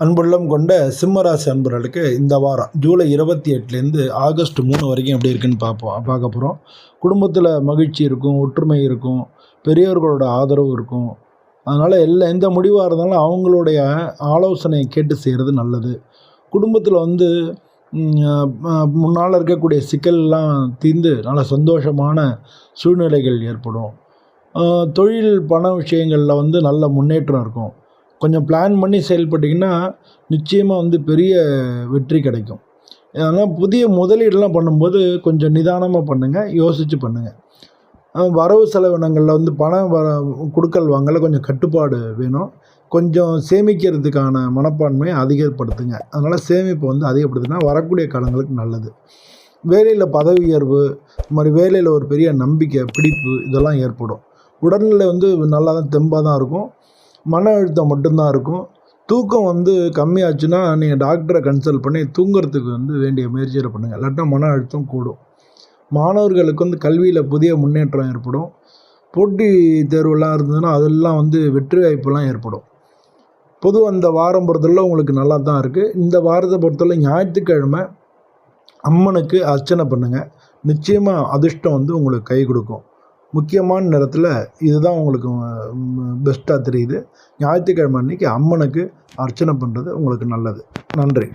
அன்புள்ளம் கொண்ட சிம்மராசி அன்பர்களுக்கு இந்த வாரம் ஜூலை இருபத்தி எட்டுலேருந்து ஆகஸ்ட் மூணு வரைக்கும் எப்படி இருக்குன்னு பார்ப்போம். பார்க்க போகிறோம் குடும்பத்தில் மகிழ்ச்சி இருக்கும் ஒற்றுமை இருக்கும் பெரியவர்களோட ஆதரவு இருக்கும். அதனால் எல்லா எந்த முடிவாக இருந்தாலும் அவங்களுடைய ஆலோசனையை கேட்டு செய்கிறது நல்லது. குடும்பத்தில் வந்து முன்னால் இருக்கக்கூடிய சிக்கல்லாம் தீர்ந்து நல்ல சந்தோஷமான சூழ்நிலைகள் ஏற்படும். தொழில் பண விஷயங்களில் வந்து நல்ல முன்னேற்றம் இருக்கும். கொஞ்சம் பிளான் பண்ணி செயல்பட்டிங்கன்னா நிச்சயமாக வந்து பெரிய வெற்றி கிடைக்கும். அதனால் புதிய முதலீடுலாம் பண்ணும்போது கொஞ்சம் நிதானமாக பண்ணுங்கள் யோசித்து பண்ணுங்கள் வரவு செலவினங்களில் வந்து பணம் வர கொடுக்கல் வாங்கல கொஞ்சம் கட்டுப்பாடு வேணும். கொஞ்சம் சேமிக்கிறதுக்கான மனப்பான்மையை அதிகப்படுத்துங்க. அதனால் சேமிப்பை வந்து அதிகப்படுத்தினா வரக்கூடிய காலங்களுக்கு நல்லது. வேலையில் பதவி உயர்வு இது மாதிரி வேலையில் ஒரு பெரிய நம்பிக்கை பிடிப்பு இதெல்லாம் ஏற்படும். உடல்நிலை வந்து நல்லா தான் தெம்பாக தான் இருக்கும். மன அழுத்தம் மட்டும்தான் இருக்கும். தூக்கம் வந்து கம்மியாச்சுன்னா நீங்கள் டாக்டரை கன்சல்ட் பண்ணி தூங்குறதுக்கு வந்து வேண்டிய முயற்சிகளை பண்ணுங்கள் இல்லாட்டா மன அழுத்தம் கூடும். மாணவர்களுக்கு வந்து கல்வியில் புதிய முன்னேற்றம் ஏற்படும். போட்டி தேர்வுலாம் இருந்ததுன்னா அதெல்லாம் வந்து வெற்றி வாய்ப்புலாம் ஏற்படும். பொதுவாக இந்த வாரம் பொறுத்தவரை உங்களுக்கு நல்லா தான் இருக்குது இந்த வாரத்தை பொறுத்தவரை ஞாயிற்றுக்கிழமை அம்மனுக்கு அர்ச்சனை பண்ணுங்கள் நிச்சயமாக அதிர்ஷ்டம் வந்து உங்களுக்கு கை கொடுக்கும். முக்கியமான நேரத்தில் இதுதான் உங்களுக்கு பெஸ்ட்டாக தெரியுது. ஞாயிற்றுக்கிழமை அன்றைக்கி அம்மனுக்கு அர்ச்சனை பண்ணுறது உங்களுக்கு நல்லது. நன்றி.